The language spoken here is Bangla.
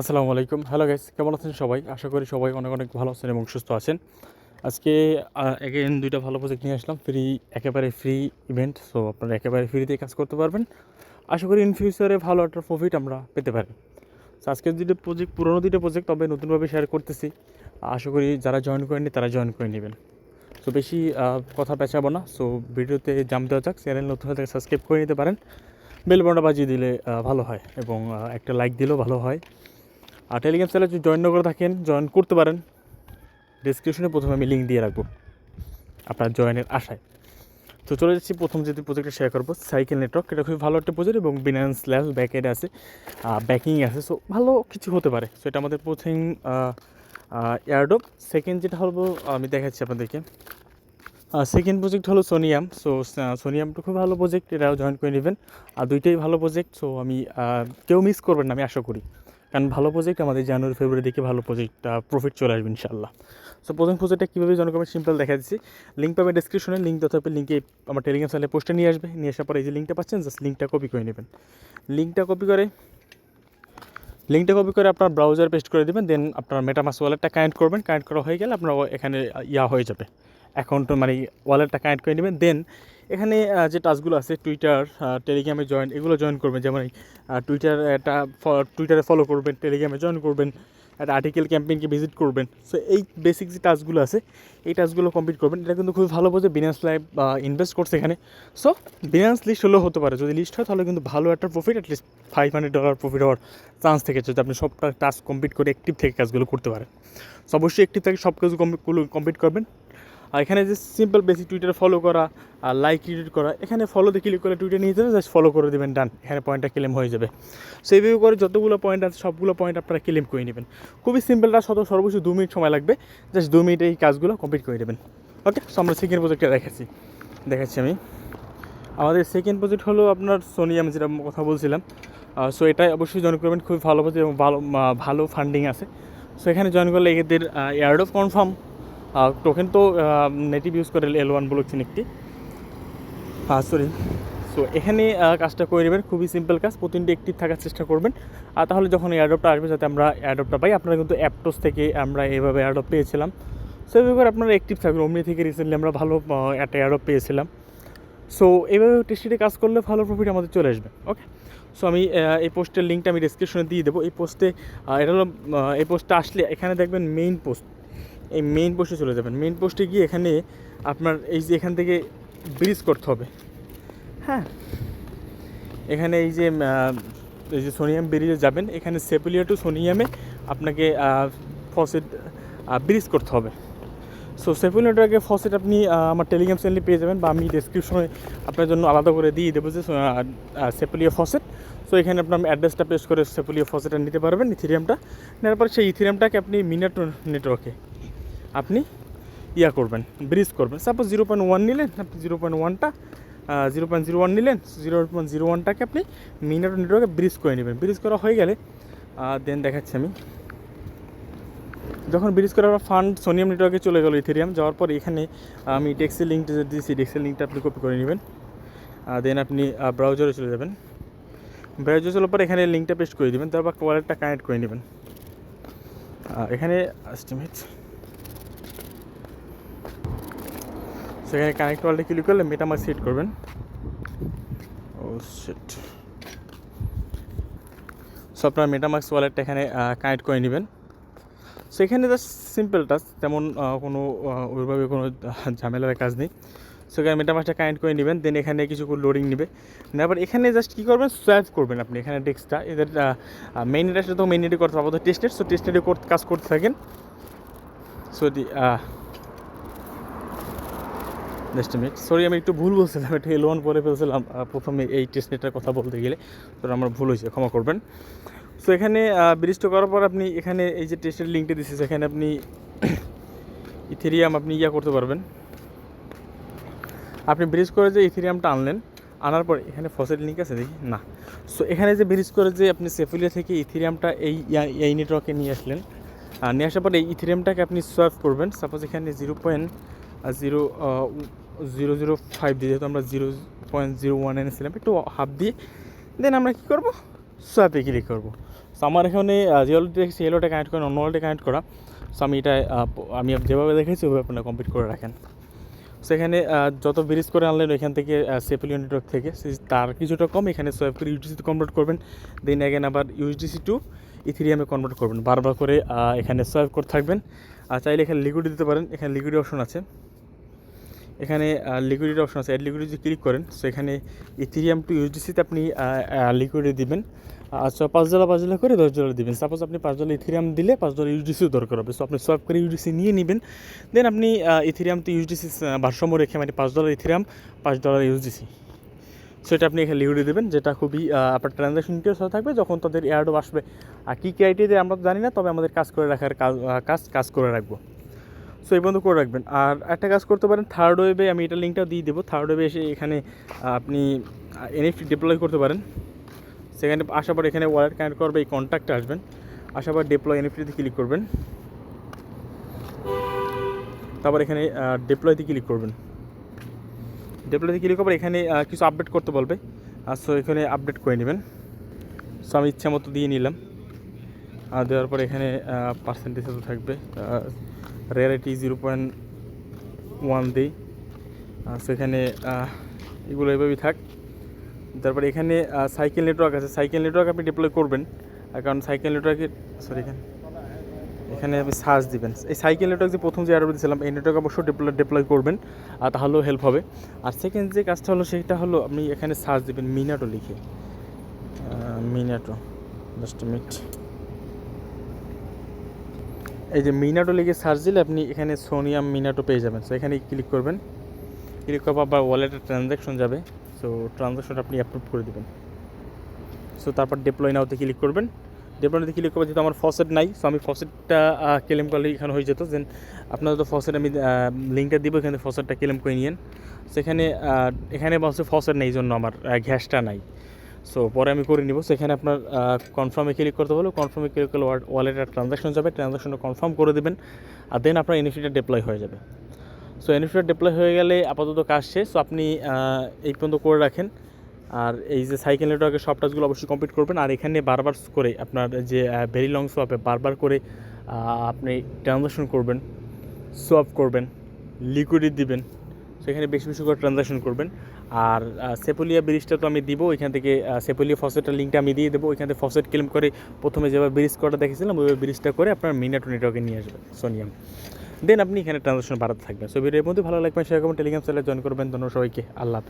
আসসালামু আলাইকুম। হ্যালো গাইস কেমন আছেন সবাই? আশা করি সবাই অনেক অনেক ভালো আছেন এবং সুস্থ আছেন। আজকে এগেন দুইটা ভালো প্রজেক্ট নিয়ে আসলাম। ফ্রি একেবারে ফ্রি ইভেন্ট সো আপনারা একেবারে ফ্রিতে কাজ করতে পারবেন। আশা করি ইন ফিউচারে ভালো একটা প্রফিট আমরা পেতে পারি। তো আজকের দুটো প্রজেক্ট পুরোনো দুটো প্রজেক্ট তবে নতুনভাবে শেয়ার করতেছি। আশা করি যারা জয়েন করেনি তারা জয়েন করে নেবেন। সো বেশি কথা পেঁচাবো না। সো ভিডিওতে জাম দেওয়া যাক। চ্যানেল নতুন হলে সাবস্ক্রাইব করে নিতে পারেন। বেল বাজিয়ে দিলে ভালো হয় এবং একটা লাইক দিলেও ভালো হয়। আর টেলিগ্রাম চ্যানেলে যদি জয়েন না করে থাকেন জয়েন করতে পারেন। ডিসক্রিপশনে প্রথমে আমি লিঙ্ক দিয়ে রাখব আপনার জয়েনের আশায়। তো চলে যাচ্ছি, প্রথম যে প্রজেক্টটা শেয়ার করব সাইকেল নেটওয়ার্ক এটা খুবই ভালো একটা প্রজেক্ট এবং বিনান্স ল্যাব ব্যাকেড আছে ব্যাকিং আছে সো ভালো কিছু হতে পারে। সো এটা আমাদের প্রথম এয়ারডোপ সেকেন্ড যেটা হলো, আমি দেখাচ্ছি আপনাদেরকে। সেকেন্ড প্রজেক্ট হলো সোনিয়াম সো সোনিয়ামটা খুব ভালো প্রজেক্ট এটাও জয়েন করে নেবেন। আর দুইটাই ভালো প্রজেক্ট সো আমি কেউ মিস করবেন না, আমি আশা করি। কারণ ভালো প্রজেক্ট আমাদের জানুয়ারি ফেব্রুয়ারি দিকে ভালো প্রজেক্ট প্রফিট চলে আসবে ইনশাল্লাহ সো প্রথম প্রজেক্টটা কীভাবে করবেন সিম্পল দেখা দিচ্ছি। লিঙ্ক পাবেন ডিসক্রিপশনে লিঙ্ক তথাপি লিঙ্কে আমার টেলিগ্রাম চ্যানেলে পোস্টে নিয়ে আসবে। নিয়ে আসার পরে এই যে লিঙ্কটা পাচ্ছেন জাস্ট লিঙ্কটা কপি করে নেবেন। লিঙ্কটা কপি করে লিঙ্কটা কপি করে আপনার ব্রাউজার পেস্ট করে দেবেন দেন আপনার মেটামাস ওয়ালেটটা কানেক্ট করবেন। কানেক্ট করা হয়ে গেলে আপনার এখানে ইয়া হয়ে যাবে। অ্যাকাউন্ট মানে ওয়ালেটটা কানেক্ট করে নেবেন। দেন এখানে যে টাচগুলো আছে টুইটার টেলিগ্রামে জয়েন এগুলো জয়েন করবেন। যেমন টুইটার একটা টুইটারে ফলো করবেন টেলিগ্রামে জয়েন করবেন, একটা আর্টিকেল ক্যাম্পেইনকে ভিজিট করবেন। সো এই বেসিক যে টাচগুলো আছে, এই টাচগুলো কমপ্লিট করবেন। এটা কিন্তু খুবই ভালো বোঝে বিনান্স লাইভ ইনভেস্ট করছে এখানে। সো বিনান্স লিস্ট হলেও হতে পারে। যদি লিস্ট হয়, তাহলে কিন্তু ভালো একটা profit at least five hundred dollar profit হওয়ার চান্স থেকে যদি আপনি সবটা টাস্ক কমপ্লিট করে অ্যাক্টিভ থেকে কাজগুলো করতে পারেন। সো অবশ্যই অ্যাক্টিভ থেকে সব কাজ কমপ্লিট করবেন। আর এখানে যে সিম্পল বেসিক টুইটার ফলো করা আর লাইক রিডিট করা, এখানে ফলোতে ক্লিক করে টুইটার নিয়ে যাবে জাস্ট ফলো করে দেবেন ডান এখানে পয়েন্টটা ক্লেম হয়ে যাবে। সো এইভাবে করে যতগুলো পয়েন্ট আছে, সবগুলো পয়েন্ট আপনারা ক্লেম করে নেবেন। খুবই সিম্পলটা শত সর্বোচ্চ দু মিনিট সময় লাগবে। জাস্ট দু মিনিটে এই কাজগুলো কমপ্লিট করে দেবেন ওকে সো আমরা সেকেন্ড প্রজেক্টটা দেখাচ্ছি। দেখাচ্ছি আমি। আমাদের সেকেন্ড প্রজেক্ট হলো আপনার সোনিয়াম যেটা কথা বলছিলাম। সো এটাই অবশ্যই জয়েন করবেন। খুবই ভালো প্রজেক্ট এবং ভালো ভালো ফান্ডিং আছে। সো এখানে জয়েন করলে এদের এয়ার্ড অফ কনফার্ম টোকেন তো নেটিভ ইউজ করে এল ওয়ান বলেছেন একটি। সরি সো এখানে কাজটা করে নেবেন। খুবই সিম্পল কাজ। প্রতিদিনটি একটিভ থাকার চেষ্টা করবেন। আর তাহলে যখন এয়ারডপটা আসবে যাতে আমরা এয়ারডপটা পাই আপনারা কিন্তু অ্যাপটোস থেকে আমরা এভাবে এয়ারডপ পেয়েছিলাম। সো এভাবে আপনারা অ্যাক্টিভ থাকবেন। অমনি থেকে রিসেন্টলি আমরা ভালো একটা এয়ারডপ পেয়েছিলাম। সো এইভাবে টেস্টিতে কাজ করলে ভালো প্রফিট আমাদের চলে আসবে। ওকে সো আমি এই পোস্টের লিঙ্কটা আমি ডিসক্রিপশনে দিয়ে দেবো। এই পোস্টে এটা হলো এই পোস্টটা আসলে এখানে দেখবেন মেইন পোস্ট এই মেইন পোস্টে চলে যাবেন। মেইন পোস্টে গিয়ে এখানে আপনার এই যে এখান থেকে ব্রিজ করতে হবে। হ্যাঁ? এখানে এই যে এই যে সোনিয়াম ব্রিজে যাবেন। এখানে সেপুলিয়া টু সোনিয়ামে আপনাকে ফসেট ব্রিজ করতে হবে। সো সেপুলিয়াটাকে ফসেট আপনি আমার টেলিগ্রাম চ্যানেলে পেয়ে যাবেন বা আমি ডিসক্রিপশনে আপনার জন্য আলাদা করে দিয়ে দেবো যে সেপুলিয়া ফসেট সো এখানে আপনার অ্যাড্রেসটা পেস্ট করে সেপুলিয়া ফসেটটা নিতে পারবেন ইথিরিয়ামটা নেওয়ার পর সেই ইথিরিয়ামটাকে আপনি মিনাট নেটওয়ার্কে আপনি ইয়া করবেন ব্রিজ করবেন। সাপোজ জিরো পয়েন্ট ওয়ান নিলেন, আপনি জিরো পয়েন্ট ওয়ানটা জিরো পয়েন্ট জিরো ওয়ান নিলেন জিরো পয়েন্ট জিরো ওয়ানটাকে আপনি মিনার নেটওয়ার্কে ব্রিজ করে নেবেন। ব্রিজ করা হয়ে গেলে দেন দেখাচ্ছি আমি। যখন ব্রিজ করে করার ফান্ড সোনিয়াম নেটওয়ার্কে চলে গেল ইথেরিয়াম যাওয়ার পর এখানে আমি ডেক্সের লিঙ্কটা যে দিয়েছি। ডেক্সের লিঙ্কটা আপনি কপি করে নেবেন। দেন আপনি ব্রাউজারে চলে যাবেন। ব্রাউজারে চলার পর এখানে লিঙ্কটা পেস্ট করে দেবেন, তারপর ওয়ালেটটা কানেক্ট করে নেবেন। এখানে এস্টিমেট সেখানে কানেক্ট ওয়ালটা ক্লিক করলে মেটামার্ক সেট করবেন। ও সেট সো আপনার মেটামার্কস ওয়ালেটটা এখানে কানেক্ট করে নেবেন। সো এখানে জাস্ট সিম্পল টাচ তেমন কোনো ওইভাবে কোনো ঝামেলার কাজ নেই। সো এখানে মেটামার্কটা কানেক্ট করে নেবেন দেন এখানে কিছু লোডিং নেবে। নেওয়ার এখানে জাস্ট কী করবেন? সোয়াইপ করবেন আপনি এখানে ডেস্কটা এদের মেইন নেটে তো মেইন নেটে করতে পারব টেস্টেড সো টেস্টেডে কাজ করতে থাকেন। So the just minute sorry আমি একটু ভুল বলছিলাম এটা এল ওয়ান পরে ফেলছিলাম। প্রথমে এই টেস্ট নেটের কথা বলতে গেলে। তো আমার ভুল হয়েছে, ক্ষমা করবেন। সো এখানে ব্রিজটা করার পর আপনি এখানে এই যে টেস্টের লিঙ্কটা দিচ্ছে সেখানে আপনি ইথেরিয়াম আপনি ইয়া করতে পারবেন। আপনি ব্রিজ করে যে ইথেরিয়ামটা আনলেন, আনার পর এখানে ফসেট লিঙ্ক আছে, দেখি। না। সো এখানে যে ব্রিজ করে যে আপনি সেফুলিয়া থেকে ইথেরিয়ামটা এই এই নেটওয়ার্কে নিয়ে আসলেন নিয়ে আসার পর এই ইথেরিয়ামটাকে আপনি সোয়াপ করবেন। সাপোজ এখানে zero point zero zero zero five দিয়ে যেহেতু আমরা জিরো পয়েন্ট জিরো ওয়ান এনেছিলাম, একটু হাফ দিয়ে দেন আমরা কী করব? সোয়াপে ক্লিক করব। সো আমার এখানে অলরেডি দেখছি এলোটা কানেক্ট করা অন্য ওয়ালটা কানেক্ট করা। সো আমি এটা আমি যেভাবে দেখেছি ওইভাবে আপনারা কমপ্লিট করে রাখেন। সেখানে যত ব্রিজ করে আনলেন, ওইখান থেকে সেপেল নেটওয়ার্ক থেকে তার কিছুটা কম, এখানে সোয়াইপ করে ইউজিসিতে কনভার্ট করবেন। দেন অ্যাগেন আবার ইউজিসি টু ইথিরিয়ামে কনভার্ট করবেন। বারবার করে এখানে সোয়াইপ করে থাকবেন। আর চাইলে এখানে লিকুইড দিতে পারেন। এখানে লিকুইড অপশন আছে। এখানে লিকুইড অপশন আছে। অ্যাড লিকুইড যদি ক্লিক করেন সো এখানে ইথিরিয়াম টু ইউজিসিতে আপনি লিকুইডে দিবেন। আচ্ছা পাঁচ ডলার পাঁচ ডলার করে দশ ডলার দিবেন। সাপোজ আপনি পাঁচ ডলার ইথিরিয়াম দিলে পাঁচ ডলার ইউজিসিও দরকার হবে। সো আপনি সোয়াপ করে ইউজিসি নিয়ে নেবেন। দেন আপনি ইথিরিয়াম তো ইউজিসি ভারসাম্য রেখে মানে পাঁচ ডলার ইথিরিয়াম পাঁচ ডলার ইউজিসি সো এটা আপনি এখানে লিকুইডে দেবেন, যেটা খুবই আপনার ট্রানজ্যাকশন ডিটেলস থাকবে যখন তাদের এয়ারডো আসবে। আর কী কী আইটি দিয়ে আমরা জানি না, তবে আমাদের কাজ করে রাখার কাজ কাজ করে রাখব। সো এই বন্ধু করে রাখবেন। আর একটা কাজ করতে পারেন থার্ড ওয়েবে আমি এটা লিঙ্কটা দিয়ে দেবো। থার্ড ওয়েবে এসে এখানে আপনি এনএফটি ডিপ্লয় করতে পারেন। সেখানে আসার পর এখানে ওয়ালেট কানেক্ট করবে এই কন্ট্যাক্টে আসবেন। আসার পর ডিপ্লয় এনএফটিতে ক্লিক করবেন। তারপর এখানে ডিপ্লয়তে ক্লিক করবেন। ডিপ্লয়তে ক্লিক করবে এখানে কিছু আপডেট করতে বলবে। আর সো এখানে আপডেট করে নেবেন। সো আমি ইচ্ছা মতো দিয়ে নিলাম। আর দেওয়ার পর এখানে পার্সেন্টেজ থাকবে। রেয়ারিটি জিরো পয়েন্ট ওয়ান দিই। সেখানে এগুলো এভাবেই থাক। তারপরে এখানে সাইকেল নেটওয়ার্ক আছে। সাইকেল নেটওয়ার্ক আপনি ডিপ্লয় করবেন। কারণ সাইকেল নেটওয়ার্কের সরি এখানে এখানে আপনি সার্চ দিবেন। এই সাইকেল নেটওয়ার্ক যে প্রথম যে অ্যাডো দিয়েছিলাম, এই নেটওয়ার্ক অবশ্যই ডিপ্লয় ডিপ্লয় করবেন। আর তাহলেও হেল্প হবে। আর সেকেন্ড যে কাজটা হলো, সেটা হলো আপনি এখানে সার্চ দিবেন মিনাটো লিখে। মিনাটো জাস্ট মিনিট এই যে মিনাটো লিখে সার্চ দিলে আপনি এখানে সোনিয়াম মিনাটো পেয়ে যাবেন। সো এখানে ক্লিক করবেন। ক্লিক করার আবার ওয়ালেটের ট্রানজ্যাকশন যাবে। সো ট্রানজ্যাকশনটা আপনি অ্যাপ্রুভ করে দেবেন। সো তারপর ডিপ্লয় নাওতে ক্লিক করবেন। ডিপ্লয়তে ক্লিক করবে যেহেতু আমার ফসেট নাই সো আমি ফসেটটা ক্লেম করলে এখানে হয়ে যেত। দেন আপনাদের তো ফসেট আমি লিঙ্কটা দিব, এখানে ফসেটটা ক্লেম করে নিয়েন। সেখানে এখানে বলছে ফসেট নেই জন্য আমার গ্যাসটা নাই। সো পরে আমি করে নিব। সেখানে আপনার কনফার্মে ক্লিক করতে বলো কনফার্মে ক্লিক করলে ওয়ালেটের ট্রানজাকশন যাবে। ট্রানজাকশনটা কনফার্ম করে দেবেন। আর দেন আপনার এনএফটিটা ডিপ্লয় হয়ে যাবে। সো এনএফটিটা ডিপ্লয় হয়ে গেলে আপাতত কাজ শেষ। সো আপনি এই পর্যন্ত করে রাখেন। আর এই যে সাইকেল নেটওয়ার্কের সব টাচগুলো অবশ্যই কমপ্লিট করবেন। আর এখানে বারবার করে আপনার যে ভেরি লং সোয়াপে বারবার করে আপনি ট্রানজাকশন করবেন সোয়াপ করবেন লিকুইডিটি দিবেন। সেখানে বেশি বেশি করে ট্রানজাকশন করবেন। আর সেপুলিয়া ব্রিজটা তো আমি দিব, ওইখান থেকে সেপুলিয়া ফসেটের লিঙ্কটা আমি দিয়ে দেবো, ওইখান থেকে ফসেট ক্লেম করে প্রথমে যেভাবে ব্রিজ করাটা দেখেছিলাম, ওইভাবে ব্রিজটা করে আপনার মিনাটো নেটওয়ার্কে নিয়ে আসবেন, সোনিয়াম। দেন আপনি এখানে ট্রানজাকশন বাড়াতে থাকবেন। সো ভিডিওর মধ্যে ভালো লাগবে সেরকম টেলিগ্রাম চ্যানেলে জয়েন করবেন। ধন্যবাদ সবাইকে। আল্লাহ